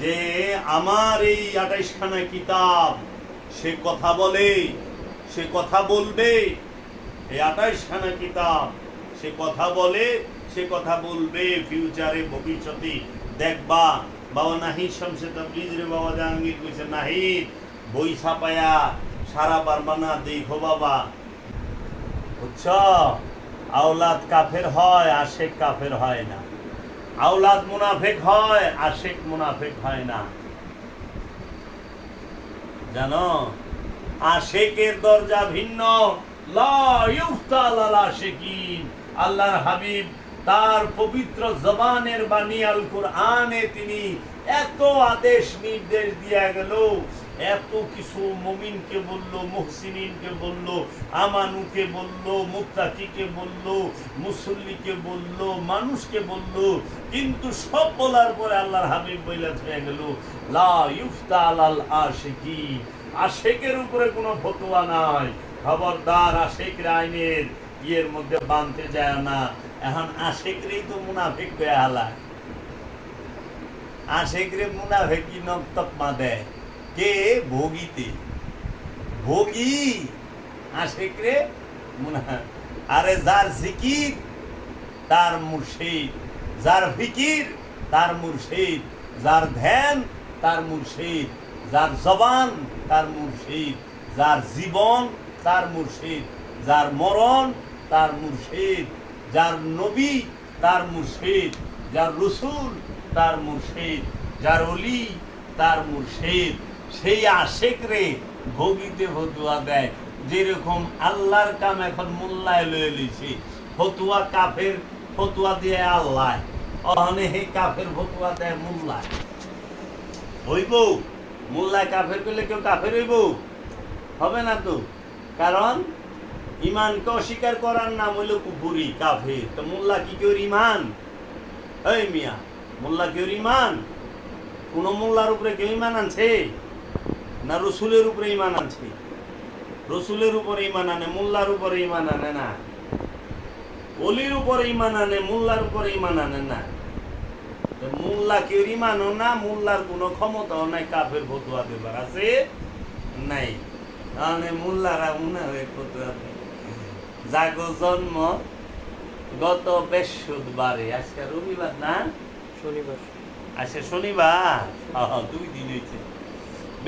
যে আমার এই আঠাইশখানা কিতাব, সে কথা বলে, সে কথা বলবে। এই আঠাইশখানা কিতাব, সে কথা বলে, সে কথা বলবে ফিউচারে, ভবিষ্যতে। দেখবা, বাবা নাহি শামসে তাবলিজ রে বাবা জাহাঙ্গীর কইছে নাহি বই ছাপায়া সারা পারবা না দেখো বাবা। বুঝছ? আওলাদ কাফের হয়, আশেক কাফের হয় না। আওলাদ মুনাফেক হয়, আশেক মুনাফেক হয় না। জানো? আশেকের দরজা ভিন্ন। আল্লাহর হাবিব তার পবিত্র জবানের বাণী আল কোরআনে তিনি এত আদেশ নির্দেশ দিয়া গেল। এত কিছু মমিনকে বলল, মুহসিনিনকে বলল, আমানুকে বলল মুক্তাকিকে বলল, মুসল্লিকে বলল, মানুষকে বলল, কিন্তু সব বলার পরে আল্লাহর হাবিব বইলা হয়ে গেল, লা ইউফতা আলাল আশিকি, আশেকের উপরে কোনো ফতোয়া নাই। খবরদার আশেকের আইনের ইয়ের মধ্যে বানতে যায় না। এখন আশেকরেই তো মুনাফিক হয়ে হালায় আশেকরে মুনাফিকি নক্তকমা দেয়। কে ভোগীতে? ভোগী? আশেকরে আরে যার জিকির, তার মুর্শিদ। যার ফিকির, তার মুর্শিদ। যার ধ্যান, তার মুর্শিদ। যার জবান, তার মুর্শিদ। যার জীবন, তার মুর্শিদ। যার মরণ, তার মুর্শিদ। যার নবী, তার মুর্শিদ। যার রসুল, তার মুর্শিদ। যার অলি, তার মুর্শিদ। সেই আশেক রে ভোগিতে ফতুয়া দেয়। যেরকম আল্লাহর কাম এখন মোল্লায় লয়ে লইছে, ফতুয়া কাফের ফতুয়া দিয়ে আল্লাহ, অহনে হে কাফের ফতুয়া দেয় মোল্লায়। হইব, মোল্লায় কাফের করলে কেউ কাফের হইব? হবে না তো। কারণ ইমানকে অস্বীকার করার নাম হইল কুপুরি কাফের। তো মোল্লা কি কেউ ইমান এই মিয়া, মোল্লা কেউ ইমান কোন মোল্লার উপরে কেউ ইমান আনছে? না রসুলের উপরে ইমান আনছে? রসুলের উপরে ইমান আনে মোল্লার উপরে ইমান আনে না? অলির উপরে ইমান আনে মোল্লার উপরে ইমান আনে না? মোল্লা কেউ ইমানও না মোল্লার কোনো ক্ষমতাও নাই কাফের ফতুয়া দেবার আছে নাই। তাহলে মোল্লারা মনে হয় ফতুয়া দেয়। জাগো জন্ম গত বৃহস্পতিবারে আজকে রবিবার না? শনিবার। আজকে শনিবার? দুই দিন হয়েছে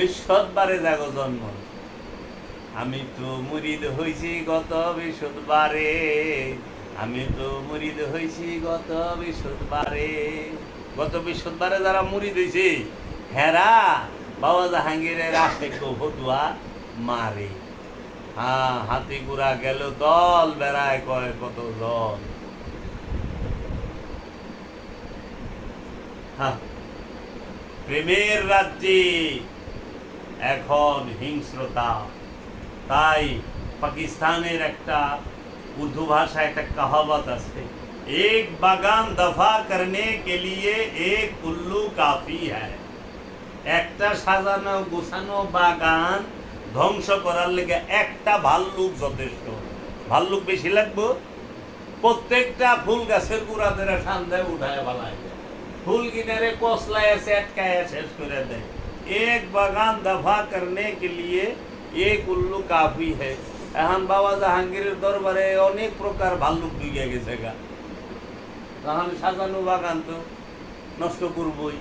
বৃহস্পতিবারে জাগো জন্ম। আমি তো মুরিদ হয়েছি গত বৃহস্পতিবারে আমি তো মুরিদ হয়েছি গত বৃহস্পতিবারে গত বৃহস্পতিবারে যারা মুরিদ হয়েছে হেরা বাবা জাহাঙ্গীরের আশেক ফতুয়া মারে। হ্যাঁ হাতি গুড়া গেল দল বেড়ায় কয় কত দল। হ্যাঁ, প্রেমের রাজ্যে এখন হিংস্রতা। তাই পাকিস্তানের একটা উর্দু ভাষায় একটা কাহাবত আছে, এক বাগান দফা করনে কে লিয়ে এক উল্লু কাফি হ্যায়। একটা সাজানো গোছানো বাগান ধ্বংস করার লেগে একটা ভাল্লুক যথেষ্ট। ভাল্লুক বেশি লাগবো? প্রত্যেকটা ফুল গাছের গুড়া ধরে ঠান্ডায় উঠায় বালায় ফুল কিনারে কসলায় আছে সেটকায় শেষ করে দেয়। এক বাগান দফা করনে के लिए एक উল্লু কাফি है এখন বাবা জাহাঙ্গীরের দরবারে অনেক প্রকার ভাল্লুক ঢুকে গেছে গা তখন সাজানো বাগান তো নষ্ট করবই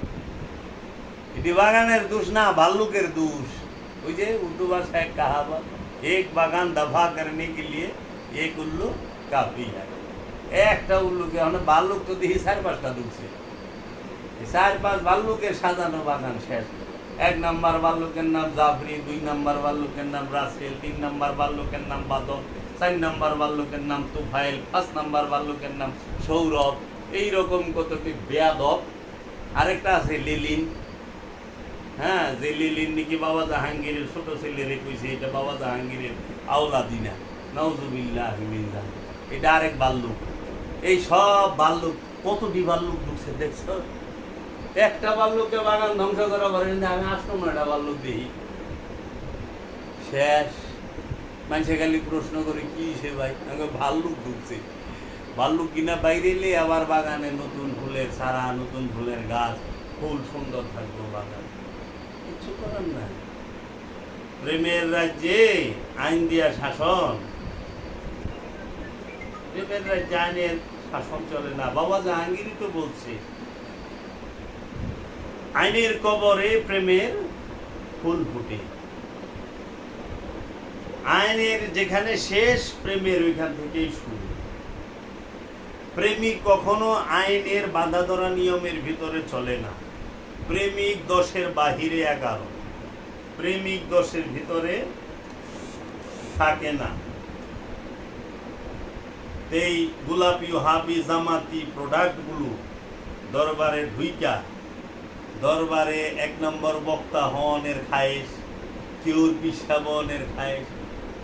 এটি বাগানের দোষ না ভাল্লুকের দোষ ওই যে উর্দু ভাষায় কাহাবত এক বাগান দফা করনে के लिए एक উল্লু কাফি है একটা উল্লুকে এখন ভাল্লুক তো দেখি চার পাঁচটা ঢুকছে এই চার পাঁচ ভাল্লুকের সাজানো বাগান শেষ এক নাম্বার ভাল্লুকের নাম জাফরি, দুই নাম্বার ভাল্লুকের নাম রাসেল, তিন নাম্বার ভাল্লুকের নাম বাদল, চার নাম্বার ভাল্লুকের নাম তুফাইল, পাঁচ নাম্বার ভাল্লুকের নাম সৌরভ। এই রকম কতটি বেয়াদব। আরেকটা আছে লিলিন। হ্যাঁ যে লিলিন নাকি বাবা জাহাঙ্গীরের ছোট ছেলেরে কইছে, এটা বাবা জাহাঙ্গীরের আওলা দিনা নওজুবিল্লাহ। এটা আরেক ভাল্লুক এই সব ভাল্লুক কতটি ভাল্লুক ঢুকছে দেখছ? একটা ভাল্লুককে বাগান ধ্বংস করা পারেন আমি আসলাম নয়টা ভাল্লুক দিই শেষ। মানুষে খালি প্রশ্ন করে, কি সে ভাই? আমাকে ভাল্লুক ঢুকছে। ভাল্লুক কিনা বাইরে এলে আবার বাগানে নতুন ফুলের সারা নতুন ফুলের গাছ, ফুল সুন্দর থাকব বাগান। কিছু করার নাই। প্রেমের রাজ্যে আইন দিয়া শাসন। প্রেমের রাজ্যে আইনের শাসন চলে না। বাবা জাহাঙ্গীরই তো বলছে আইনের কবরে প্রেমের ফুল ফুটে। আইনের যেখানে শেষ প্রেমের ওইখান থেকেই শুরু। প্রেমিক কখনো আইনের বাধা ধরা নিয়মের ভিতরে চলে না। প্রেমিক দশের বাহিরে এগারো। প্রেমিক দশের ভিতরে থাকে না। এই গোলাপি হাবি জামাতি প্রোডাক্টগুলো দরবারে ঢুইকা দরবারে এক নম্বর বক্তা হনের খায়েশ, কেউর পিসাব হনের খায়েশ।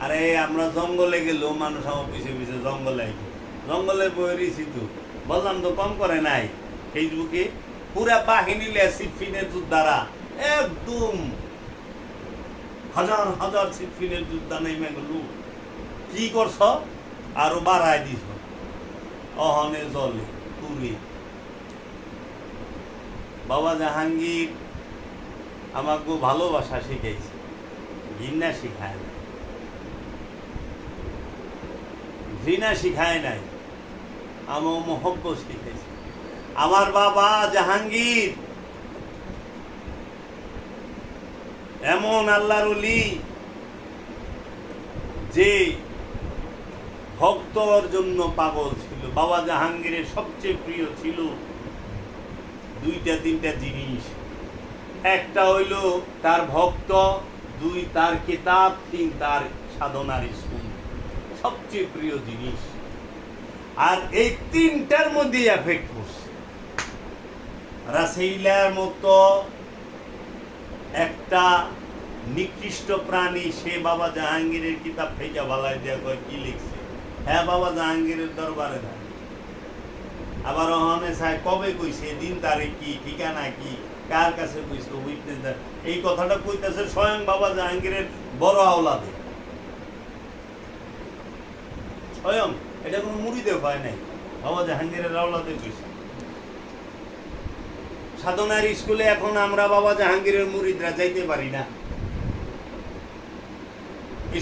আরে, আমরা জঙ্গলে গেলেও মানুষ আমার পিছে পিছে জঙ্গলে আইবে জঙ্গলে বইরেছি তো। বললাম তো, কম করে নাই। ফেসবুকে পুরা বাহিনী সিফিনের যোদ্ধারা। একদম হাজার হাজার সিফিনের যোদ্ধা নেমে গেল। কি করছ? আরও বাড়াই দিছ। অহনে জলে পুরি বাবা জাহাঙ্গীর আমাকে ভালোবাসা শিখেছে ঘৃণা শিখায় না ঘৃণা শিখায় নাই আমার মহব্বত শিখাইছে। আমার বাবা জাহাঙ্গীর, এমন আল্লাহর যে ভক্তর জন্য পাগল ছিল। বাবা জাহাঙ্গীরের সবচেয়ে প্রিয় ছিল দুইটা, তিনটা জিনিস। একটা হইল তার ভক্ত, দুই তার কিতাব, তিন তার সাধনার স্কুল। সবচেয়ে প্রিয় জিনিস। আর এই তিনটার মধ্যে এফেক্ট করছে রাসেইলার মতো একটা নিকৃষ্ট প্রাণী, সে বাবা জাহাঙ্গীরের কিতাব থেকে বালাই দেওয়া কয়, কি লিখছে? হ্যাঁ বাবা জাহাঙ্গীরের দরবারে যায় আবার ওখানে চাই কবে কইছে, দিন তারিখ কি, ঠিকানা কি, কার কাছে কইছে উইটনেস এই কথাটা কইতেছে স্বয়ং বাবা জাহাঙ্গীরের বড় আওলাদে। স্বয়ং, এটা কোনো মুড়িতে হয় নাই। বাবা জাহাঙ্গীরের আওলাদে কইছে। সাধনার স্কুলে এখন আমরা বাবা জাহাঙ্গীরের মুরিদরা যাইতে পারি না।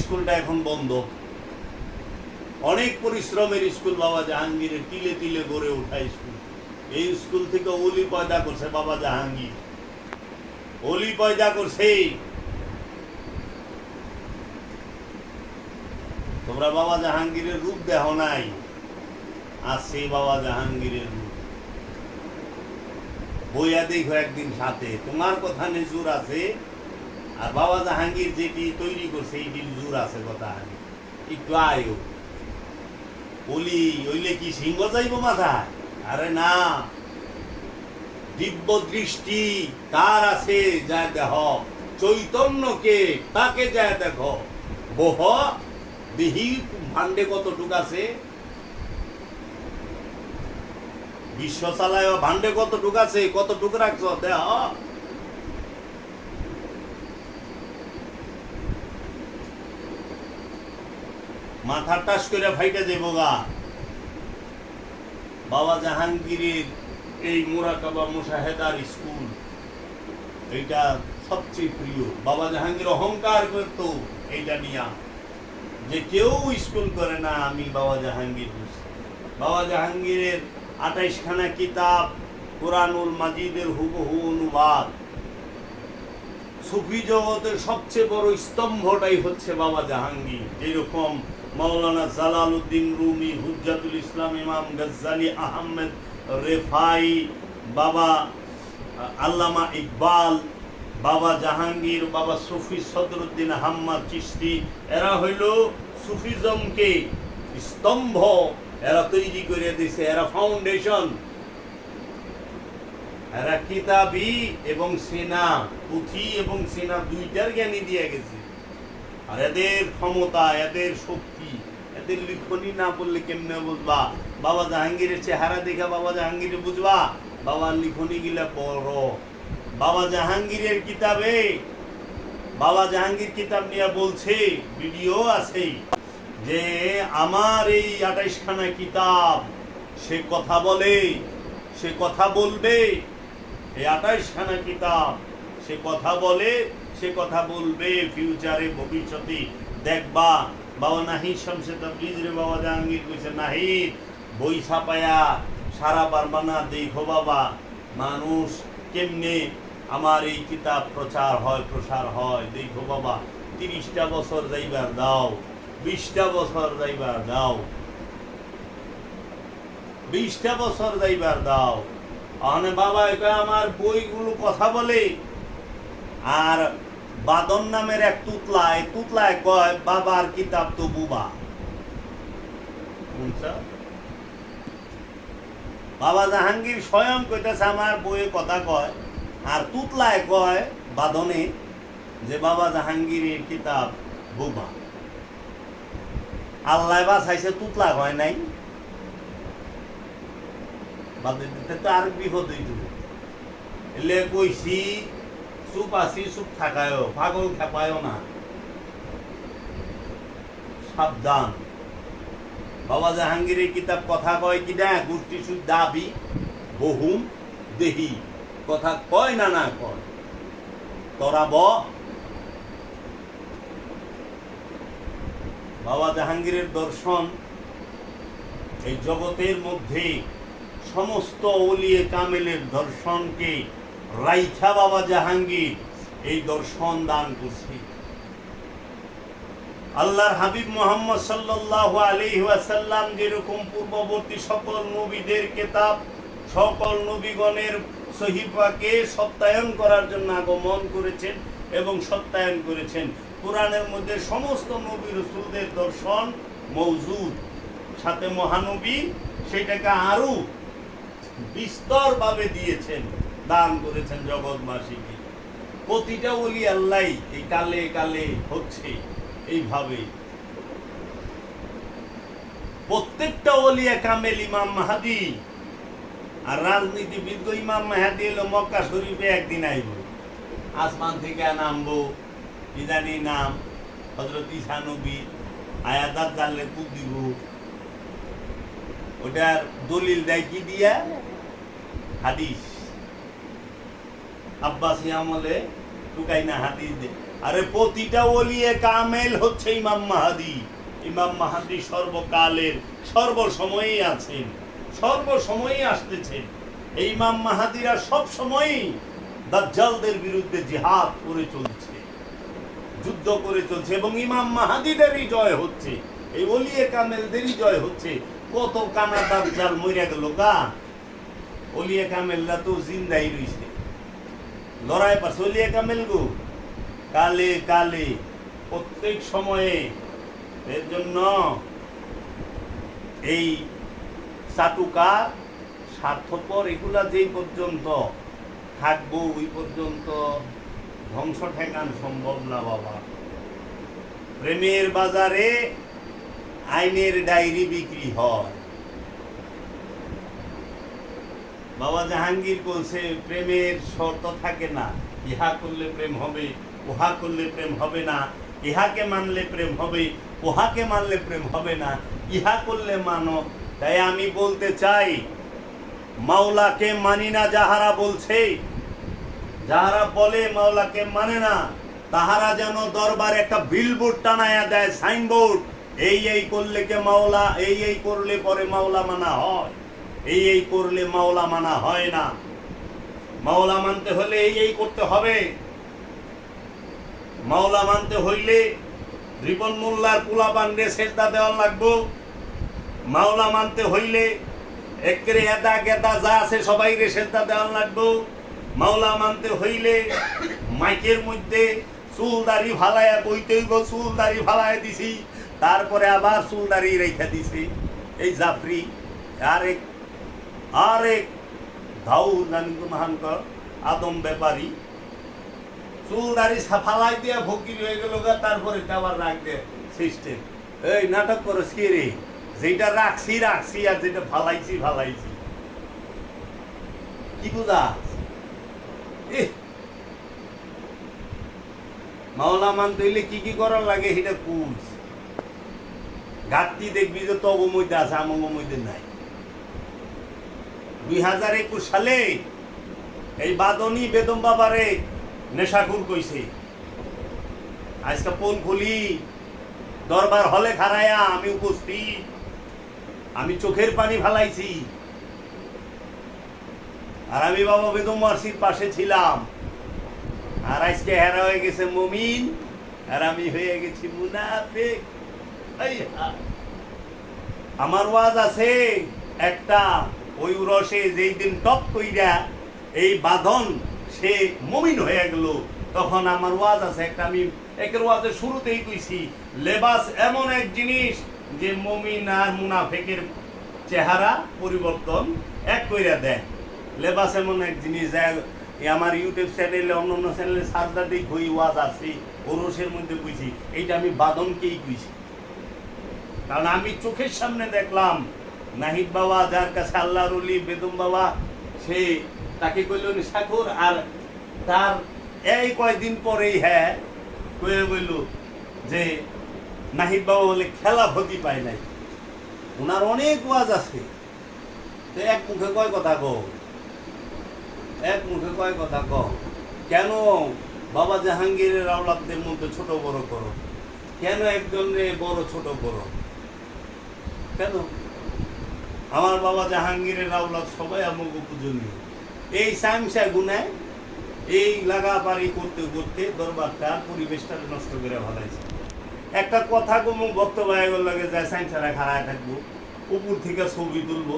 স্কুলটা এখন বন্ধ। অনেক পরিশ্রমের স্কুল বাবা জাহাঙ্গীরের তিলে তিলে গড়ে ওঠা স্কুল। এই স্কুল থেকে অলি পয়দা করছে বাবা জাহাঙ্গীর। অলি পয়দা করছে। তোমরা বাবা জাহাঙ্গীরের রূপ দেহ নাই। আছে বাবা জাহাঙ্গীরের রূপ। বইয়া দেখো একদিন সাথে, তোমার কথা জোর আছে। আর বাবা জাহাঙ্গীর যেটি তৈরি করছে, এইটির জোর আছে কথা। একটু আয়ো। বলি ওইলে কি সিংহ যাইব মাথায়? আরে না। দিব্য দৃষ্টি কার আছে যা দেহ। চৈতন্যকে তাকে যা দেখো বহ দেহি ভান্ডে কতটুক আছে? বিশ্ব চালায় ভান্ডে কতটুক আছে? কতটুক রাখছ দেহ? মাথা টাস করে ফাইটা যাব গা বাবা জাহাঙ্গীরের এই মোরাকাবা মুশাহেদার স্কুল, এইটা সবচেয়ে প্রিয়। বাবা জাহাঙ্গীর অহংকার করত এইটা নিয়া। যে কেউ স্কুল করে না, আমি বাবা জাহাঙ্গীর। বাবা জাহাঙ্গীরের আঠাইশখানা কিতাব, কোরআনুল মাজিদের হুবহু অনুবাদ। সুফি জগতের সবচেয়ে বড় স্তম্ভটাই হচ্ছে বাবা জাহাঙ্গীর। যেরকম মাওলানা জালালউদ্দিন রুমি, হুজ্জাতুল ইসলাম ইমাম গজ্জালি আহমেদ, রেফাই বাবা, আল্লামা ইকবাল, বাবা জাহাঙ্গীর, বাবা সুফি সদরুদ্দিন হাম্মদ চিশতি, এরা হইল সুফিজমকে স্তম্ভ, এরা তৈরি করে দিছে, এরা ফাউন্ডেশন এরা কিতাবি এবং সেনা, পুঁথি এবং সেনা দুইটার জ্ঞানী দিয়ে গেছে। আর এদের ক্ষমতা, এদের শক্তি, এদের লিখনি না পড়লে কেমনে বুঝবা? বাবা জাহাঙ্গীরের চেহারা দেখা বাবা জাহাঙ্গীর বুঝবা? বাবার লিখনি গিলা বড় বাবা জাহাঙ্গীরের কিতাবে, বাবা জাহাঙ্গীর কিতাব নিয়ে বলছে, ভিডিও আছে, যে আমার এই আঠাইশখানা কিতাব, সে কথা বলে, সে কথা বলবে, এই আঠাইশখানা কিতাব, সে কথা বলে সে কথা বলবে ফিউচারে ভবিষ্যতে দেখবা। বাবা নাহি শামসে তাবলিজ বাবা জাহাঙ্গীর কইছে, নাহি। বই ছাপায়া সারা পারবা দেখো বাবা, মানুষ কেমনে আমার এই কিতাব প্রচার হয়, প্রসার হয়, দেখো বাবা। তিরিশটা বছর যাইবার দাও, বিশটা বছর যাইবার দাও। বিশটা বছর যাইবার দাও। আনে বাবা এটা আমার বইগুলো কথা বলে। আর বাদন নামের এক তুতলায় তুতলায় কয়, বাবার কিতাব তো বুবা। বাবা জাহাঙ্গীর স্বয়ং কইতেছে, আমার বইয়ে কথা কয়। আর তুতলায় কয় বাদনে যে, বাবা জাহাঙ্গীরের কিতাব বুবা। আল্লাহ বাসাইছে তুতলা হয় নাই। বাদে দিতে তো আর বিপদ হইত এলে কইছি চুপ আছি চুপ থাকায় পাগল খেপায়ও না। সাবধান। বাবা জাহাঙ্গীরের কিতাব কথা কয় কি না? গোষ্ঠী সুদ দাবি বহুম দেহি। কথা কয় না না কয়। তোরা ব। বাবা জাহাঙ্গীরের দর্শন এই জগতের মধ্যে সমস্ত অলিয়ে কামেলের দর্শনকে রাইখা বাবা জাহাঙ্গীর, এই দর্শন দান করছে। আল্লাহর হাবিব মোহাম্মদ সাল্লাল্লাহু আলাইহি ওয়াসাল্লাম যেরকম পূর্ববর্তী সকল নবীদের কেতাব, সকল নবীগণের সহিফাকে সত্যায়ন করার জন্য আগমন করেছেন এবং সত্যায়ন করেছেন। কোরআনের মধ্যে সমস্ত নবী রসুলদের দর্শন মৌজুদ সাথে মহানবী সেটাকে আরও বিস্তরভাবে দিয়েছেন। দান করেছেন জগৎবাসীকে। প্রতিটা ওলি আল্লাহ এই কালে কালে হচ্ছে এইভাবে। প্রত্যেকটা ওলিয়া কামেল ইমাম মাহাদি, আর রাজনীতিবিদ ইমাম মাহাদি এলো মক্কা শরীফে একদিন আইব। আসমান থেকে নামবো ইদানি নাম হজরত ইসানবী আয়াদাত জানলে কুদ দিব। ওটার দলিল দেয় কি দিয়া? হাদিস। আব্বাসী আমলে টুকাই না, হাদিস দে। আরে প্রতিটা ওলিয়ে কামেল হচ্ছে ইমাম মাহাদি। ইমাম মাহাদি সর্বকালের, সর্বসময়েই আছেন, সর্বসময়ই আসতেছেন। এই ইমাম মাহাদিরা সব সময়ই দাজ্জালদের বিরুদ্ধে জিহাদ করে চলছে, যুদ্ধ করে চলছে এবং ইমাম মাহাদিদেরই জয় হচ্ছে। এই ওলিয়ে কামেলদেরই জয় হচ্ছে। কত কানা দাজ্জাল মইরা গেল গা? ওলিয়ে কামেলরা তো জিন্দাই রইছে। লড়াই পারছে ওলিয়ে কামেল গো কালে কালে, প্রত্যেক সময়ে এর জন্য এই চাটুকা স্বার্থপর এগুলা যেই পর্যন্ত থাকব, ওই পর্যন্ত ধ্বংস ঠেকান সম্ভব না, বাবা। প্রেমের বাজারে আইনের ডায়েরি বিক্রি হয়। বাবা জাহাঙ্গীর বলছে, প্রেমের শর্ত থাকে না। ইহা করলে প্রেম হবে, উহা করলে প্রেম হবে না। ইহাকে মানলে প্রেম হবে, উহাকে মানলে প্রেম হবে না। ইহা করলে মানো। তাই আমি বলতে চাই, মাওলাকে মানি না যাহারা বলছে। যাহারা বলে, মাওলাকে মানে না। তাহারা যেন দরবার একটা বিলবোর্ড টানায়া দেয় সাইনবোর্ড এই এই করলে কে মাওলা, এই এই করলে পরে মাওলা মানা হয়। এই এই করলে মাওলা মানা হয় না। মাওলা মানতে হলে এই এই করতে হবে। মাওলা মানতে হইলে রিপন মোল্লার পুলা পান্ডে সেজদা দেওয়া লাগবো। মাওলা মানতে হইলে একেরে এদা গেদা যা আছে সবাই রে সেজদা দেওয়া লাগবো। মাওলা মানতে হইলে মাইকের মধ্যে চুল দাড়ি ভালায়া বইতে হইব, চুল দাড়ি ভালায়া দিছি। তারপরে আবার চুল দাড়ি রেখে দিছি। এই জাফরি, আরেক আরেক ধাউ জানি মহানকর, আদম ব্যাপারী, চুল দাড়ি ফালাই দিয়া ভকির হয়ে গেল তারপরে আবার রাখ দে সিস্টেম এই নাটক করো কি রে? যেটা রাখছি রাখছি, আর যেটা ফালাইছি ফালাইছি। কি বুঝা মাওলা মানতে হইলে কি কি করার লাগে সেটা কুজ ঘাটতি দেখবি যে তব মধ্যে আছে আমগ মধ্যে নাই। দুই হাজার একুশ সালে এই বেদম বাবারে কইছে। আজকে পোল খুলি, দরবার হলে খারায়া আমি উপস্থিত, আমি চোখের পানি ফালাইছি। আর আমি বাবা বেদম মার্সির পাশে ছিলাম। আর আজকে হেরা হয়ে গেছে মমিন, আর আমি হয়ে গেছি হা। আমার ওয়াজ আছে একটা ওই রসে যেই দিন টপ কইরা এই বাঁধন সে মমিন হয়ে গেল, তখন আমার ওয়াজ আছে, একটা আমি একের ওয়াজের শুরুতেই কইছি, লেবাস এমন এক জিনিস যে মমিন আর মুনাফেকের চেহারা পরিবর্তন এক কইরা দেয়। লেবাস এমন এক জিনিস আমার ইউটিউব চ্যানেলে, অন্য অন্য চ্যানেলে সাজদা দিই হই ওয়াজ আছে, ওরসের মধ্যে কইছি, এইটা আমি বাদনকেই কইছি। কারণ আমি চোখের সামনে দেখলাম নাহিদ বাবা, যার কাছে আল্লাহ রলি বেদম বাবা, সে তাকে কইল সাকুর আর তার এই কয়দিন পরেই হ্যাঁ কয়ে বলল যে নাহিদ বাবা বলে, খেলা ক্ষতি পায় নাই। ওনার অনেক ওয়াজ আছে। তো এক মুখে কয় কথা কো এক মুখে কয় কথা কো কেন বাবা জাহাঙ্গীরের আওলাদদের মধ্যে ছোট বড় করো? কেন একজনে বড় ছোট করো? কেন? আমার বাবা জাহাঙ্গীরের আওলাদ, সবাই আমাকে পূজনীয় এই সামসা গুনায় এই লাগাপারি করতে করতে দরবারটা, পরিবেশটা নষ্ট করে ভালাইছে একটা কথা কমু বক্তব্য লাগে যায় সাইন্সারা খাড়ায় থাকব, উপর থেকে ছবি তুলবো।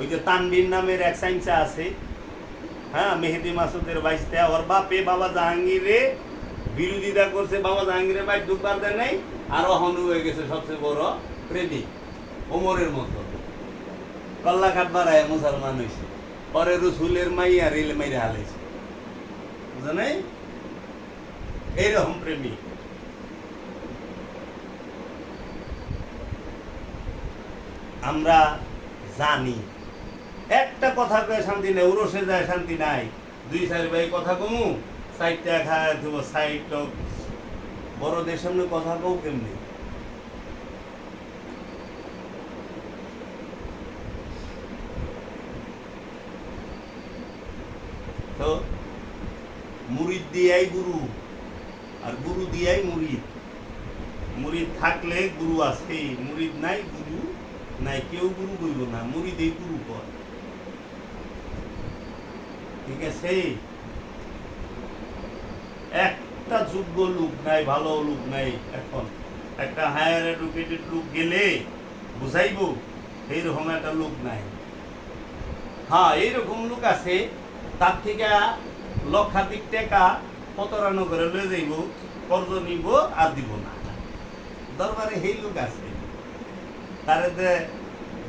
ওই যে তানবির নামের এক সাইন্সা আছে হ্যাঁ মেহেদি মাসুদের বাইশতে ওর বাপে বাবা জাহাঙ্গীরে বিরোধিতা করছে, বাবা জাহাঙ্গীরের বাইক ঢুকবার দেয় নাই, আরও হনু হয়ে গেছে সবচেয়ে বড় প্রেমিক, ওমরের মতো। কল্লা খাট বাড়ায় মুসলমান হয়েছে পরে রসুলের মাইয়া রেল মাইরে হালাইছে। বুঝা নাই? এইরকম প্রেমিক আমরা জানি। একটা কথা কয়ে শান্তি নেই, উরসে যায় শান্তি নাই। দুই চার ভাই কথা কমু সাইডটা খায় দেবো সাইড বড়দের সামনে কথা কও কেমনি? তো মুরিদ দিয়াই গুরু আর গুরু দিয়াই মুরিদ। মুরিদ থাকলে গুরু আছে, মুরিদ নাই, গুরু নাই, কেউ গুরু কইব না মুরিদ এই গুরু কর ঠিক আছে? একটা যোগ্য লোক নাই, ভালো লোক নাই এখন। একটা হায়ার এডুকেটেড লোক গেলে বুঝাইব এইরকম একটা লোক নাই। হ্যাঁ এইরকম লোক আছে তার থেকে লক্ষাধিক টাকা প্রতারণা করে লয়ে যাইব, কর্জ নিব আর দিব না। দরবারে সেই লোক আছে। তারে যে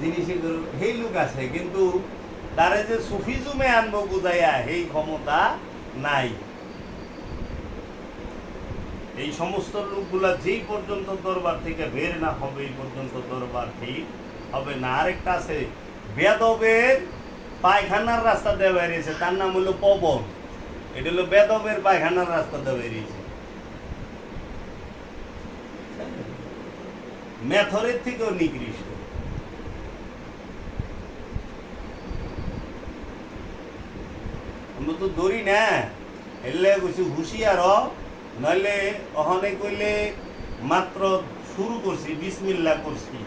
জিনিস সেই লোক আছে, কিন্তু তারে যে সুফিজুমে আনব বুঝাইয়া সেই ক্ষমতা নাই। এই সমস্ত লোকগুলা যেই পর্যন্ত দরবার থেকে বের না হবে, এই পর্যন্ত দরবার ঠিক হবে না। আরেকটা আছে বেদবের পায়খানার রাস্তা দিয়ে বেরিয়েছে, তার নাম হলো পবন। এটা হলো বেদবের পায়খানার রাস্তা দিয়ে বেরিয়েছে। মেথরের থেকেও নিকৃষ্ট। আমরা তো ধরি না, এলে কিছু হুঁশিয়ার নইলে অহনে কইলে মাত্র শুরু করছি বিসমিল্লা করছি।